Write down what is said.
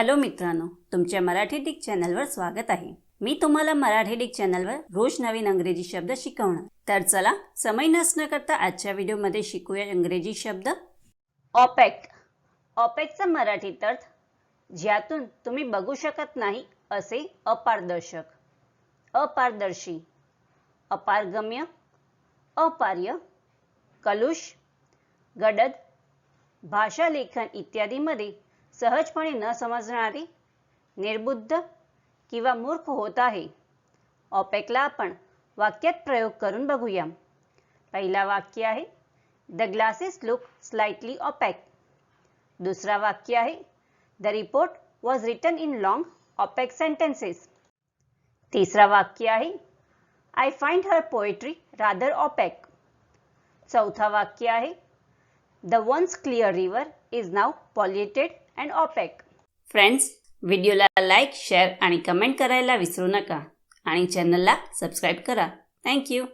Hello मित्रांनो तुमच्या Marathi Dick चॅनलवर स्वागत आहे. मी तुम्हाला मराठी डिक चॅनलवर रोज नवीन अंग्रेजी शब्द शिकवणार. तर चला समय नसणं करता आजच्या व्हिडिओमध्ये शिकूया इंग्रजी शब्द. ऑपॅक ऑपॅकचा मराठीत अर्थ ज्यातून तुम्ही बघू शकत नाही असे अपारदर्शक. अपारदर्शी. अपारगम्य. अपार्य. कलुष. गडद. भाषा लेखन इत्यादीमध्ये सहजपणे न समजणारी निर्बुद्ध किंवा मूर्ख होत आहे. ऑपेकला आपण वाक्यात प्रयोग करून बघूया. पहिला वाक्य आहे the glasses look slightly opaque दुसरा वाक्य आहे the report was written in long opaque sentences. तिसरा वाक्य आहे I find her poetry rather opaque चौथा वाक्य आहे the once clear river is now polluted and opaque friends व्हिडिओला लाईक शेअर आणि कमेंट करायला विसरू नका. आणि चॅनलला सबस्क्राईब करा. थँक्यू